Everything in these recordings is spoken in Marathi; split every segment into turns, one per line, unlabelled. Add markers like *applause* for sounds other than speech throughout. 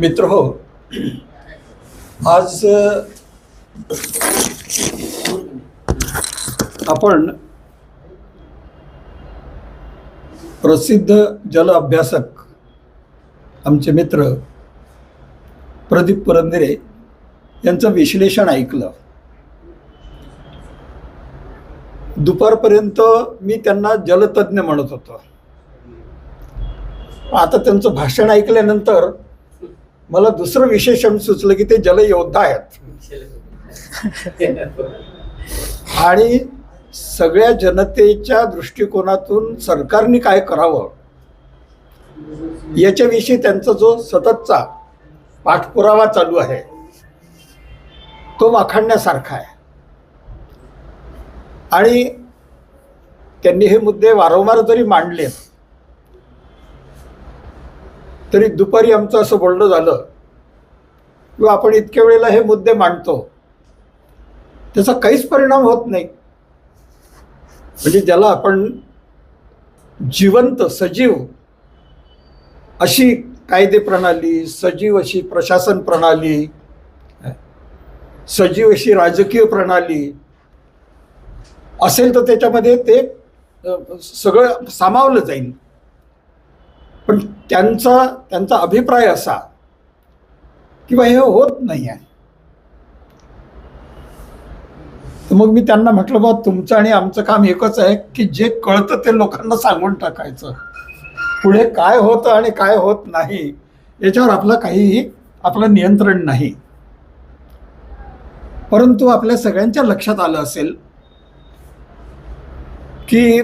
मित्र हो आज आपण प्रसिद्ध जल अभ्यासक आमचे मित्र प्रदीप पुरंदरे यांचं विश्लेषण ऐकलं. दुपारपर्यंत मी त्यांना जलतज्ञ म्हणत होतो. आता त्यांचं भाषण ऐकल्यानंतर मला दुसरं विशेषण सुचलं की ते जलयोद्धा आहेत. आणि सगळ्या जनतेच्या दृष्टिकोनातून सरकारने काय करावं याच्याविषयी त्यांचा जो सततचा पाठपुरावा चालू आहे तो वाखाणण्यासारखा आहे. आणि त्यांनी हे मुद्दे वारंवार जरी मांडले तरी दुपारी आमचं असं बोलणं झालं. किंवा आपण इतक्या वेळेला हे मुद्दे मांडतो. त्याचा काहीच परिणाम होत नाही. म्हणजे ज्याला आपण जिवंत सजीव अशी कायदे प्रणाली सजीव अशी प्रशासन प्रणाली सजीव अशी राजकीय प्रणाली असेल तर त्याच्यामध्ये ते सगळं सामावलं जाईल. पण त्यांचा त्यांचा अभिप्राय असा किंवा हे होत नाही आहे मग मी त्यांना म्हटलं बा तुमचं आणि आमचं काम एकच आहे की जे कळतं ते लोकांना सांगून टाकायचं. पुढे काय होतं आणि काय होत नाही याच्यावर आपलं काहीही आपलं नियंत्रण नाही. परंतु आपल्या सगळ्यांच्या लक्षात आलं असेल की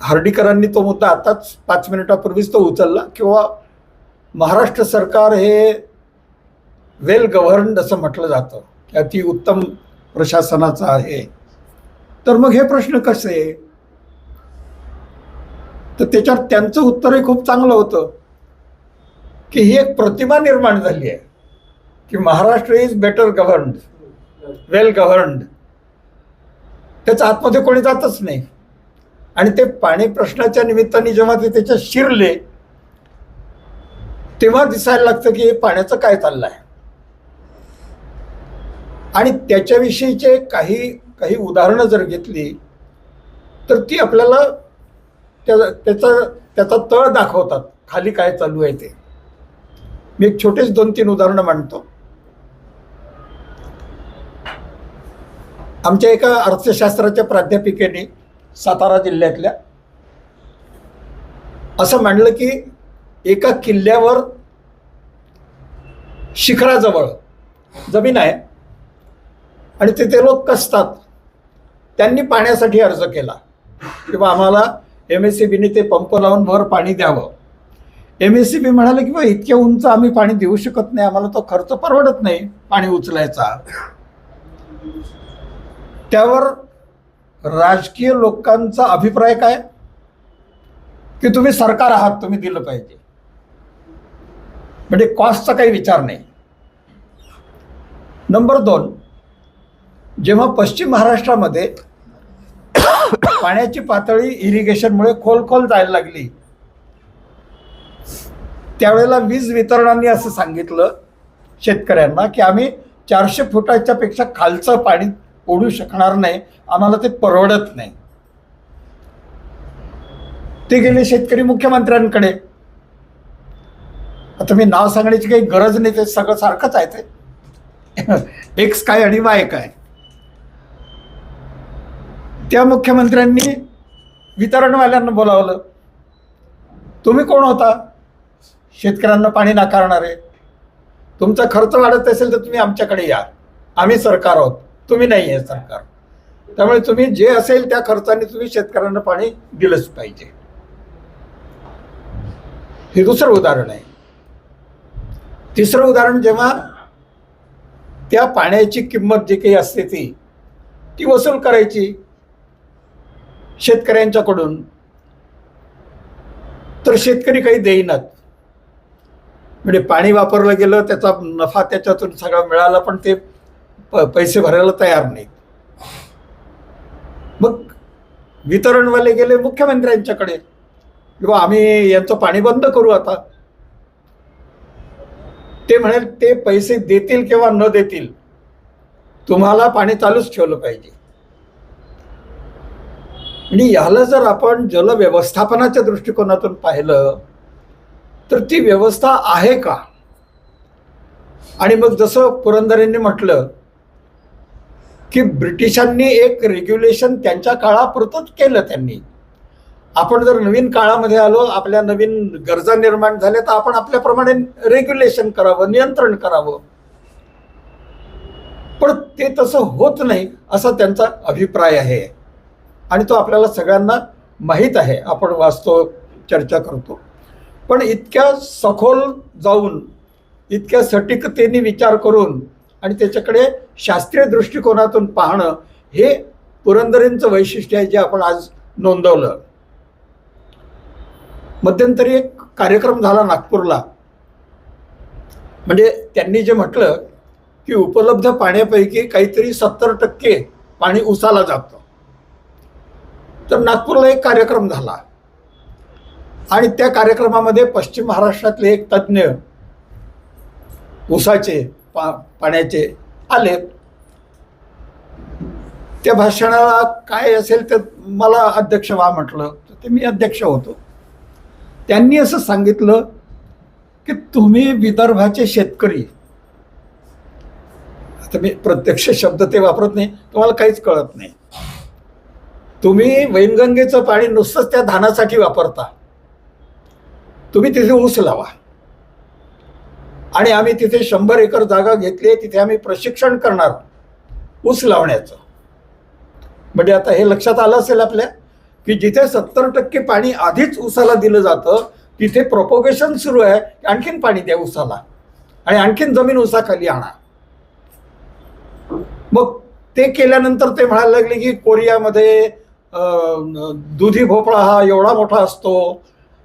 हर्डीकरांनी तो मुद्दा आताच पाच मिनिटापूर्वीच तो उचलला किंवा महाराष्ट्र सरकार हे वेल गव्हर्न्ड असं म्हटलं जातं की अति उत्तम प्रशासनाचं आहे. तर मग हे प्रश्न कसे? तर त्याच्यावर त्यांचं उत्तरही खूप चांगलं होतं की ही एक प्रतिमा निर्माण झाली आहे की Maharashtra is better governed well governed त्याच्या आतमध्ये कोणी जातच नाही. आणि ते पाणी प्रश्नाच्या निमित्ताने जेव्हा ते त्याच्यात शिरले तेव्हा दिसायला लागतं की हे पाण्याचं काय चाललं आहे आणि त्याच्याविषयीचे काही काही उदाहरणं जर घेतली तर ती आपल्याला त्या त्याचा त्याचा तळ दाखवतात खाली काय चालू आहे ते. मी एक छोटेच दोन तीन उदाहरणं मांडतो. आमच्या एका अर्थशास्त्राच्या प्राध्यापिकेने सातारा जिल्ह्यातल्या. असं मांडलं की एका किल्ल्यावर शिखराजवळ जमीन आहे. आणि तिथे लोक कसतात? त्यांनी पाण्यासाठी अर्ज केला. किंवा आम्हाला एम एस सी बीने ते पंप लावून भर पाणी द्यावं. एम एस सी बी म्हणाले की बा इतक्या उंच आम्ही पाणी देऊ शकत नाही. आम्हाला तो खर्च परवडत नाही पाणी उचलायचा. त्यावर राजकीय लोकांचा अभिप्राय काय? की तुम्ही सरकार आहात तुम्ही दिलं पाहिजे. म्हणजे कॉस्टचा काही विचार नाही. नंबर दोन जेव्हा पश्चिम महाराष्ट्रामध्ये पाण्याची पातळी इरिगेशनमुळे खोल खोल जायला लागली त्यावेळेला वीज वितरणाने असं सांगितलं शेतकऱ्यांना की आम्ही चारशे फुटाच्या पेक्षा खालचं पाणी ओढू शकणार नाही आम्हाला ते परवडत नाही. ते गेले शेतकरी मुख्यमंत्र्यांकडे. आता मी नाव सांगण्याची काही गरज नाही ते सगळं सारखंच आहे ते. एक्स काय आणि वाय काय? त्या मुख्यमंत्र्यांनी वितरणवाल्यांना बोलावलं. तुम्ही कोण होता? शेतकऱ्यांना पाणी नाकारणारे. तुमचा खर्च वाढत असेल तर तुम्ही आमच्याकडे या. आम्ही सरकार आहोत. तुम्ही नाही आहे सरकार. त्यामुळे तुम्ही जे असेल त्या खर्चाने तुम्ही शेतकऱ्यांना पाणी दिलंच पाहिजे. हे दुसरं उदाहरण आहे. तिसरं उदाहरण जेव्हा त्या पाण्याची किंमत जी काही असते ती ती वसूल करायची शेतकऱ्यांच्याकडून तर शेतकरी काही देईनात. म्हणजे पाणी वापरलं गेलं त्याचा नफा त्याच्यातून सगळा मिळाला पण ते प पैसे भरायला तयार नाहीत. मग वितरणवाले गेले मुख्यमंत्र्यांच्याकडे. किंवा आम्ही यांचं पाणी बंद करू आता. ते म्हणेल ते पैसे देतील किंवा न देतील तुम्हाला पाणी चालूच ठेवलं पाहिजे. आणि याला जर आपण जल व्यवस्थापनाच्या दृष्टिकोनातून पाहिलं तर ती व्यवस्था आहे का? आणि मग जसं पुरंदरेंनी म्हटलं की ब्रिटिशांनी एक रेग्युलेशन त्यांच्या काळापुरतंच केलं त्यांनी. आपण जर नवीन काळामध्ये आलो आपल्या नवीन गरजा निर्माण झाल्या तर आपण आपल्याप्रमाणे रेग्युलेशन करावं नियंत्रण करावं. पण ते तसं होत नाही असा त्यांचा अभिप्राय आहे. आणि तो आपल्याला सगळ्यांना माहीत आहे. आपण वाचतो चर्चा करतो. पण इतक्या सखोल जाऊन इतक्या सटीकतेने विचार करून आणि त्याच्याकडे शास्त्रीय दृष्टिकोनातून पाहणं हे पुरंदरेंचं वैशिष्ट्य आहे जे आपण आज नोंदवलं. मध्यंतरी एक कार्यक्रम झाला नागपूरला. म्हणजे त्यांनी जे म्हटलं की उपलब्ध पाण्यापैकी काहीतरी सत्तर टक्के पाणी उसाला जातं. तर नागपूरला एक कार्यक्रम झाला. आणि त्या कार्यक्रमामध्ये पश्चिम महाराष्ट्रातले एक तज्ज्ञ उसाचे पा पाण्याचे आले. त्या भाषणाला काय असेल ते मला अध्यक्ष व्हा म्हटलं. तर ते मी अध्यक्ष होतो. त्यांनी असं सांगितलं की तुम्ही विदर्भाचे शेतकरी. आता मी प्रत्यक्ष शब्द ते वापरत नाही. तुम्हाला काहीच कळत नाही. तुम्ही वैनगंगेचं पाणी नुसतंच त्या धानासाठी वापरता. तुम्ही तिथे ऊस लावा. आणि आम्ही तिथे शंभर एकर जागा घेतली आहे तिथे आम्ही प्रशिक्षण करणार. ऊस लावण्याचं. म्हणजे आता हे लक्षात आलं असेल आपल्या की जिथे सत्तर टक्के पाणी आधीच ऊसाला दिलं जातं तिथे प्रोपोगेशन सुरू आहे आणखीन पाणी द्या ऊसाला. आणि आणखीन जमीन ऊसाखाली आणा. मग ते केल्यानंतर ते म्हणायला लागले की कोरियामध्ये दुधी भोपळा हा एवढा मोठा असतो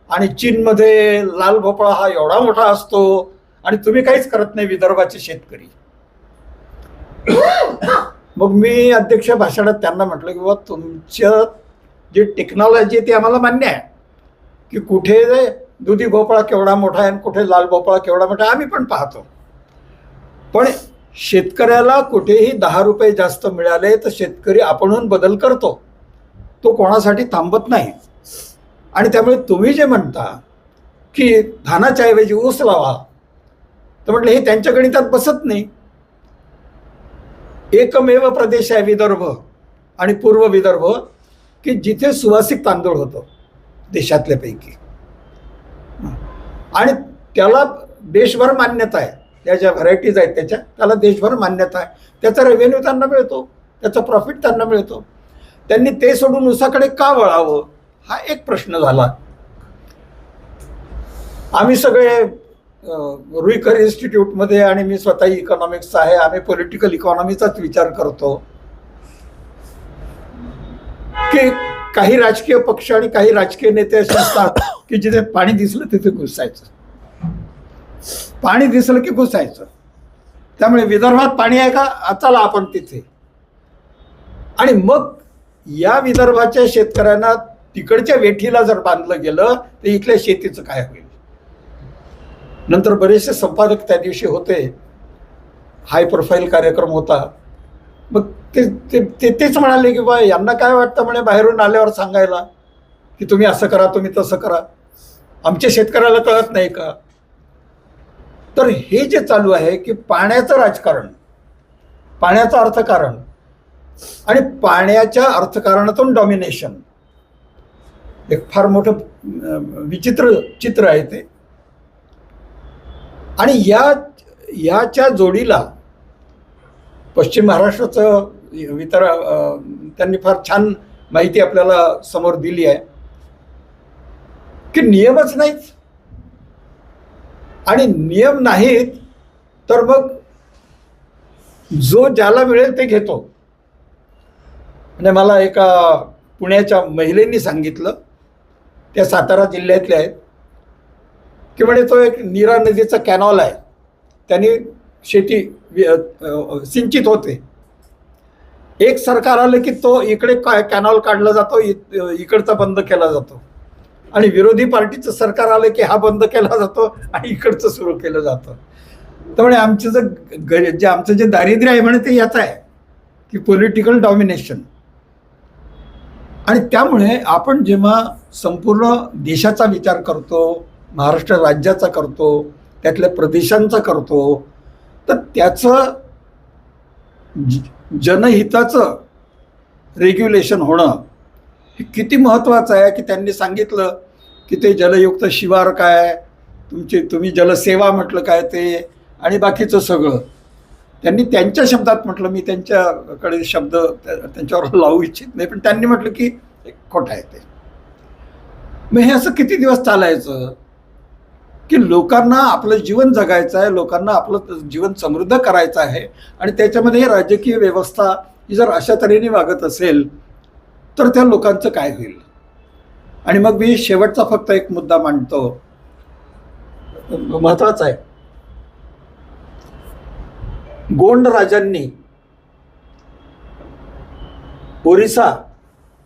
आणि चीनमध्ये लाल भोपळा हा एवढा मोठा असतो. आणि तुम्ही काहीच करत नाही विदर्भाचे शेतकरी. मग मी अध्यक्ष भाषणात त्यांना म्हटलं की बाबा तुमचं जे टेक्नॉलॉजी आहे ती आम्हाला मान्य आहे. की कुठे दुधी भोपळा केवढा मोठा आहे आणि कुठे लाल भोपळा केवढा मोठा आहे आम्ही पण पाहतो. पण शेतकऱ्याला कुठेही दहा रुपये जास्त मिळाले तर शेतकरी आपणहून बदल करतो. तो कोणासाठी थांबत नाही. आणि त्यामुळे तुम्ही जे म्हणता की धानाच्या ऐवजी ऊस लावा तर म्हटलं हे त्यांच्या गणितात बसत नाही. एकमेव प्रदेश आहे विदर्भ आणि पूर्व विदर्भ की जिथे सुवासिक तांदूळ होतो देशातल्यापैकी आणि त्याला देशभर मान्यता आहे. त्या ज्या व्हरायटीज आहेत त्याच्या त्याला देशभर मान्यता आहे. त्याचा रेव्हेन्यू त्यांना मिळतो त्याचा प्रॉफिट त्यांना मिळतो. त्यांनी ते सोडून उसाकडे का वळावं? हा एक प्रश्न झाला. आम्ही सगळे रुईकर इन्स्टिट्यूटमध्ये आणि मी स्वतः इकॉनॉमिक्स आहे आम्ही पॉलिटिकल इकॉनॉमीचाच विचार करतो. की काही राजकीय पक्ष आणि काही राजकीय नेते असे असतात की जिथे पाणी दिसलं तिथे घुसायचं. पाणी दिसलं की घुसायचं. त्यामुळे विदर्भात पाणी आहे का? चला आपण तिथे. आणि मग या विदर्भाच्या शेतकऱ्यांना तिकडच्या वेठीला जर बांधलं गेलं तर इथल्या शेतीचं काय होईल? नंतर बरेचसे संपादक त्या दिवशी होते. हाय प्रोफाईल कार्यक्रम होता. मग ते ते- ते तेच म्हणाले की बा यांना काय वाटतं म्हणे बाहेरून आल्यावर सांगायला? की तुम्ही असं करा तुम्ही तसं करा. आमच्या शेतकऱ्याला कळत नाही का? तर हे जे चालू आहे की पाण्याचं राजकारण पाण्याचं अर्थकारण आणि पाण्याच्या अर्थकारणातून डॉमिनेशन एक फार मोठं विचित्र चित्र आहे ते. आणि या याच्या जोडीला पश्चिम महाराष्ट्राचं वितर त्यांनी फार छान माहिती आपल्याला समोर दिली आहे. की नियमच नाहीत. आणि नियम नाहीत तर मग जो ज्याला मिळेल ते घेतो. म्हणजे मला एका पुण्याच्या महिलेनी सांगितलं त्या सातारा जिल्ह्यातल्या आहेत. की म्हणजे तो एक नीरा नदीचा कॅनॉल आहे. त्यांनी शेती वि- सिंचित होते. एक सरकार आलं की तो इकडे काय कॅनॉल काढला जातो इ- इकडचा बंद केला जातो. आणि विरोधी पार्टीचं सरकार आलं की हा बंद केला जातो आणि इकडचं सुरू केलं जातं. त्यामुळे आमचं जे ग- जे आमचं जे दारिद्र्य आहे म्हणे ते याचं आहे की पॉलिटिकल डॉमिनेशन आणि त्यामुळे आपण जेव्हा संपूर्ण देशाचा विचार करतो महाराष्ट्र राज्याचा करतो त्यातल्या प्रदेशांचा करतो तर त्याचं जनहिताचं रेग्युलेशन होणं हे किती महत्त्वाचं आहे की त्यांनी सांगितलं की ते जलयुक्त शिवार काय तुमची तुम्ही जलसेवा म्हटलं काय ते आणि बाकीचं सगळं. त्यांनी त्यांच्या शब्दात म्हटलं मी त्यांच्याकडे शब्द त्यांच्यावर लावू इच्छित नाही पण त्यांनी म्हटलं की खोटं आहे ते. मग हे असं किती दिवस चालायचं? की लोकांना आपलं जीवन जगायचं आहे लोकांना आपलं जीवन समृद्ध करायचं आहे आणि त्याच्यामध्ये राजकीय व्यवस्था ही जर अशा तऱ्हेने वागत असेल तर त्या लोकांचं काय होईल? आणि मग मी शेवटचा फक्त एक मुद्दा मांडतो. महत्त्वाचा आहे. गोंड राजांनी ओरिसा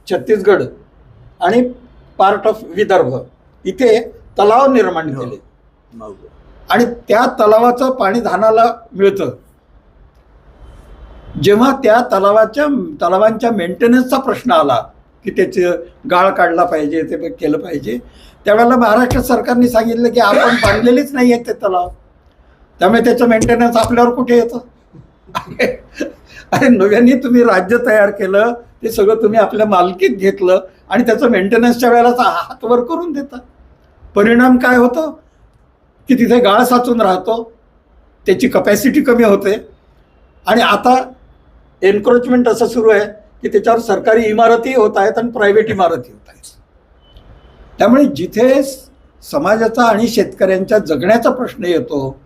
छत्तीसगड आणि पार्ट ऑफ विदर्भ इथे तलाव निर्माण केले. आणि त्या तलावाचं पाणी धानाला मिळतं. जेव्हा त्या तलावाच्या तलावांच्या मेंटेनन्सचा प्रश्न आला की त्याचे गाळ काढला पाहिजे ते केलं पाहिजे त्यावेळेला महाराष्ट्र सरकारने सांगितलं की आपण बांधलेलेच नाही आहेत ते तलाव. त्यामुळे त्याचं मेंटेनन्स आपल्यावर कुठे येतं? अरे नव्याने तुम्ही राज्य तयार केलं ते सगळं तुम्ही आपल्या मालकीत घेतलं आणि त्याचं मेंटेनन्सच्या वेळेला हातवर करून देता. परिणाम काय होतं? की तिथे गाळ साचून राहतो त्याची कपॅसिटी कमी होते. आणि आता एन्क्रोचमेंट असं सुरू आहे की त्याच्यावर सरकारी इमारती होत आहेत आणि प्रायव्हेट इमारती होत आहेत. त्यामुळे जिथे समाजाचा आणि शेतकऱ्यांच्या जगण्याचा प्रश्न येतो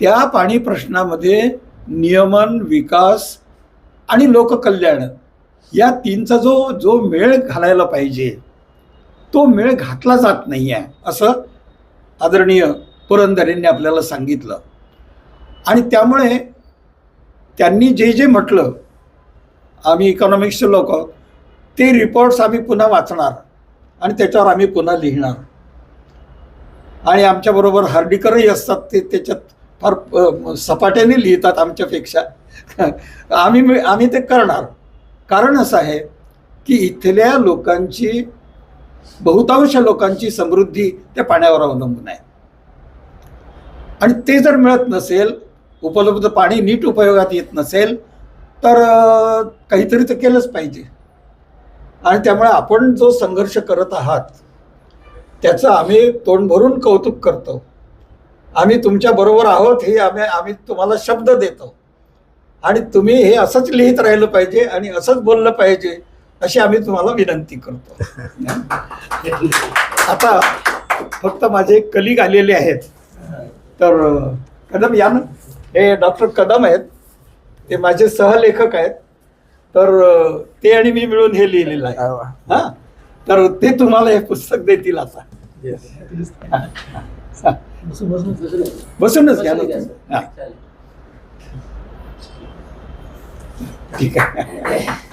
त्या पाणी प्रश्नामध्ये नियमन विकास आणि लोककल्याण या तीनचा जो जो मेळ घालायला पाहिजे तो मेळ घातला जात नाही आहे असं आदरणीय पुरंदरेंनी आपल्याला सांगितलं. आणि त्यामुळे त्यांनी जे जे म्हटलं आम्ही इकॉनॉमिक्सचे लोक ते रिपोर्ट्स आम्ही पुन्हा वाचणार आणि त्याच्यावर आम्ही पुन्हा लिहिणार. आणि आमच्याबरोबर हार्डिकरही असतात ते त्याच्यात फार सपाट्याने लिहितात आमच्यापेक्षा. *laughs* आम्ही आम्ही ते करणार. कारण असं आहे की इथल्या लोकांची बहुतांश लोकांची समृद्धी त्या पाण्यावर अवलंबून आहे. आणि ते जर मिळत नसेल उपलब्ध पाणी नीट उपयोगात येत नसेल तर काहीतरी तर केलंच पाहिजे. आणि त्यामुळे आपण जो संघर्ष करत आहात त्याचं आम्ही तोंड भरून कौतुक करतो. आम्ही तुमच्या बरोबर आहोत हे आम्ही आम्ही तुम्हाला शब्द देतो. आणि तुम्ही हे असंच लिहित राहिलं पाहिजे आणि असंच बोललं पाहिजे अशी आम्ही तुम्हाला विनंती करतो. *laughs* आता फक्त माझे कलिग आलेले आहेत. तर कदम या ना. हे डॉक्टर कदम आहेत. ते माझे सहलेखक आहेत. तर ते आणि मी मिळून हे लिहिलेलं आहे. हा? तर ते तुम्हाला हे पुस्तक देतील आता. हा. बसूनच घ्या ना. हा. ठीक आहे.